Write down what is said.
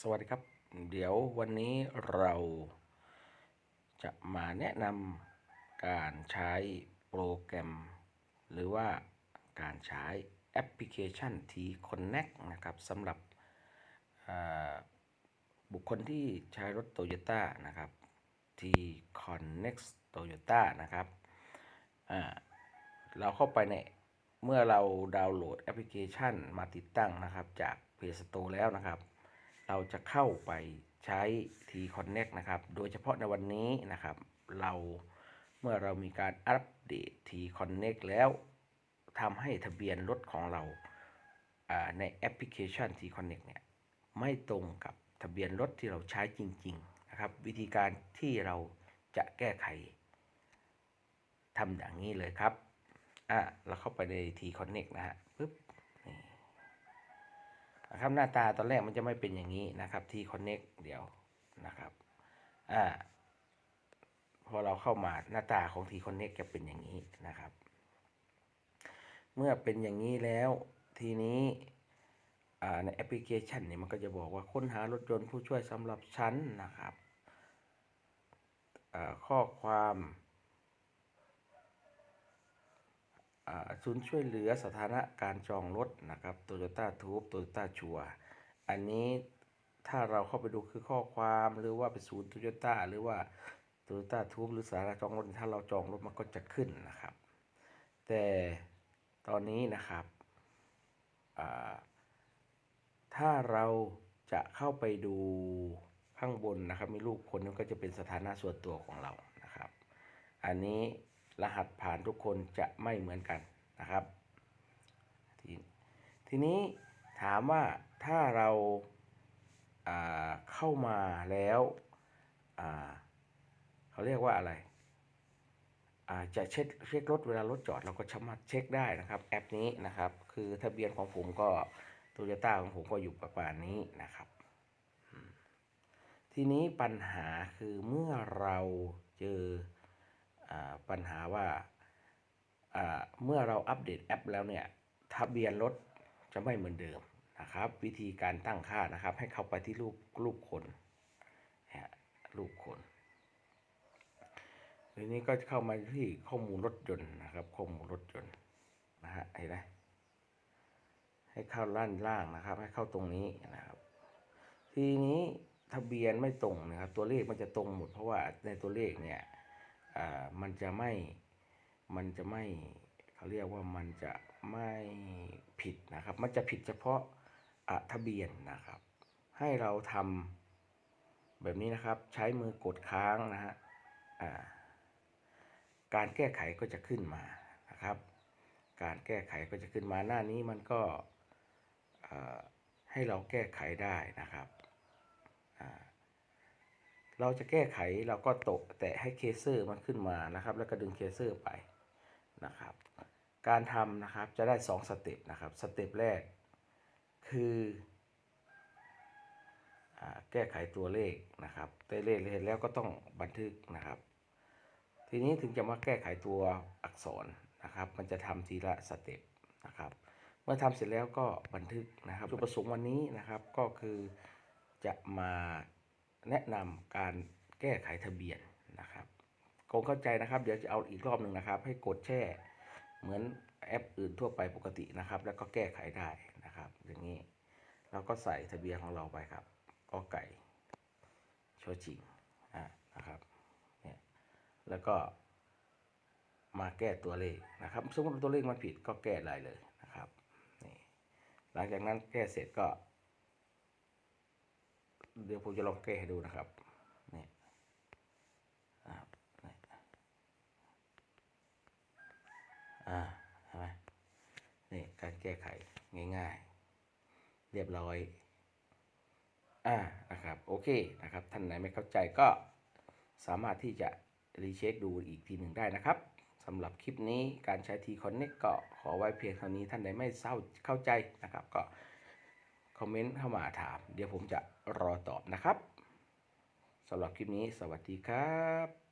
สวัสดีครับ เดี๋ยววันนี้เราจะมาแนะนำการใช้โปรแกรม หรือว่าการใช้แอปพลิเคชัน T Connect นะครับสำหรับบุคคลที่ใช้รถ Toyota นะครับ T Connect Toyota นะครับเราเข้าไปในเมื่อเราดาวน์โหลดแอปพลิเคชันมาติดตั้งนะครับจาก Play Store แล้วนะครับ เราจะเข้าไปใช้ T Connect นะครับ โดยเฉพาะในวันนี้นะครับ เราเมื่อเรามีการอัปเดต T Connect แล้วทำให้ทะเบียนรถของเราอ่าในแอปพลิเคชัน T Connect เนี่ยไม่ตรงกับทะเบียนรถที่เราใช้จริง ๆ นะครับ วิธีการที่เราจะแก้ไขทำอย่างนี้เลยครับ อะเราเข้าไปใน T Connect นะฮะปึ๊บ นะครับหน้าตาตอนแรกมันจะไม่เป็นอย่างนี้นะครับที่ Connect เดี๋ยวนะครับอ่าพอเราเข้ามาหน้าตาของ T Connect จะเป็นอย่างนี้นะครับ เมื่อเป็นอย่างนี้แล้วทีนี้ในแอปพลิเคชันนี่มันก็จะบอกว่าค้นหารถยนต์ผู้ช่วยสำหรับฉันนะครับข้อความอ่า ศูนย์ช่วยเหลือสถานะการจองรถนะครับ Toyota t u b Toyota ชัวอันนี้ถ้าเราเข้าไปดูคือข้อความหรือว่าเป็นศูนย์ Toyota หรือว่า Toyota t u b หรือสถานะจองรถถ้าเราจองรถมันก็จะขึ้นนะครับ แต่ตอนนี้นะครับอ่าถ้าเราจะเข้าไปดูข้างบนนะครับ มีรูปคนนั้นก็จะเป็นสถานะส่วนตัวของเรานะครับ อันนี้ รหัสผ่านทุกคนจะไม่เหมือนกันนะครับทีทีนี้ถามว่าถ้าเราาเข้ามาแล้วเขาเรียกว่าอะไรอาจะเช็คเช็ครถเวลารถจอดเราก็สามารถเช็คได้นะครับ แอปนี้นะครับ คือทะเบียนของผมก็โตโยต้าของผมก็อยู่ประมาณนี้นะครับ ทีนี้ปัญหาคือเมื่อเราเจอ ปัญหาว่าเมื่อเราอัปเดตแอปแล้วเนี่ยทะเบียนรถจะไม่เหมือนเดิมนะครับ วิธีการตั้งค่านะครับ ให้เข้าไปที่รูปรูปคนนะฮะรูปคนทีนี้ก็เข้ามาที่ข้อมูลรถยนต์นะครับ ข้อมูลรถยนต์นะฮะเห็นไหมให้เข้าล่านล่างนะครับ ให้เข้าตรงนี้นะครับ ทีนี้ทะเบียนไม่ตรงนะครับ ตัวเลขมันจะตรงหมดเพราะว่าในตัวเลขเนี่ย อ่ามันจะไม่มันจะไม่เขาเรียกว่ามันจะไม่ผิดนะครับ มันจะผิดเฉพาะอะทะเบียนนะครับ ให้เราทำแบบนี้นะครับ ใช้มือกดค้างนะฮะอ่าการแก้ไขก็จะขึ้นมานะครับ การแก้ไขก็จะขึ้นมาหน้านี้มันก็อ่าให้เราแก้ไขได้นะครับ เราจะแก้ไขเราก็โตะแตะให้เคเซอร์มันขึ้นมานะครับ แล้วก็ดึงเคเซอร์ไปนะครับ การทำนะครับจะได้ 2 สเต็ปนะครับ สเต็ปแรกคืออแก้ไขตัวเลขนะครับตัวเลขเห็นแล้วก็ต้องบันทึกนะครับ ทีนี้ถึงจะมาแก้ไขตัวอักษรนะครับ มันจะทำทีละสเต็ปนะครับ เมื่อทำเสร็จแล้วก็บันทึกนะครับจุดประสงค์วันนี้นะครับก็คือจะมา แนะนำการแก้ไขทะเบียนนะครับคงเข้าใจนะครับ เดี๋ยวจะเอาอีกรอบหนึ่งนะครับ ให้กดแช่เหมือนแอปอื่นทั่วไปปกตินะครับ แล้วก็แก้ไขได้นะครับ อย่างนี้เราก็ใส่ทะเบียนของเราไปครับกอไก่ชอชิงอ่านะครับเนี่ยแล้วก็มาแก้ตัวเลขนะครับสมมติตัวเลขมันผิดก็แก้ได้เลยนะครับนี่หลังจากนั้นแก้เสร็จก็ เดี๋ยวผมจะลองแก้ให้ดูนะครับนี่นะครับนี่อ่าเห็นไหมนี่การแก้ไขง่ายๆ เรียบร้อยอ่านะครับโอเคนะครับท่านไหนไม่เข้าใจก็สามารถที่จะรีเช็คดูอีกทีหนึ่งได้นะครับสำหรับคลิปนี้การใช้ T Connect ก็ขอไว้เพียงเท่านี้ท่านใดไม่เศร้าเข้าใจนะครับก็ คอมเมนต์เข้ามาถาม เดี๋ยวผมจะรอตอบนะครับสำหรับคลิปนี้สวัสดีครับ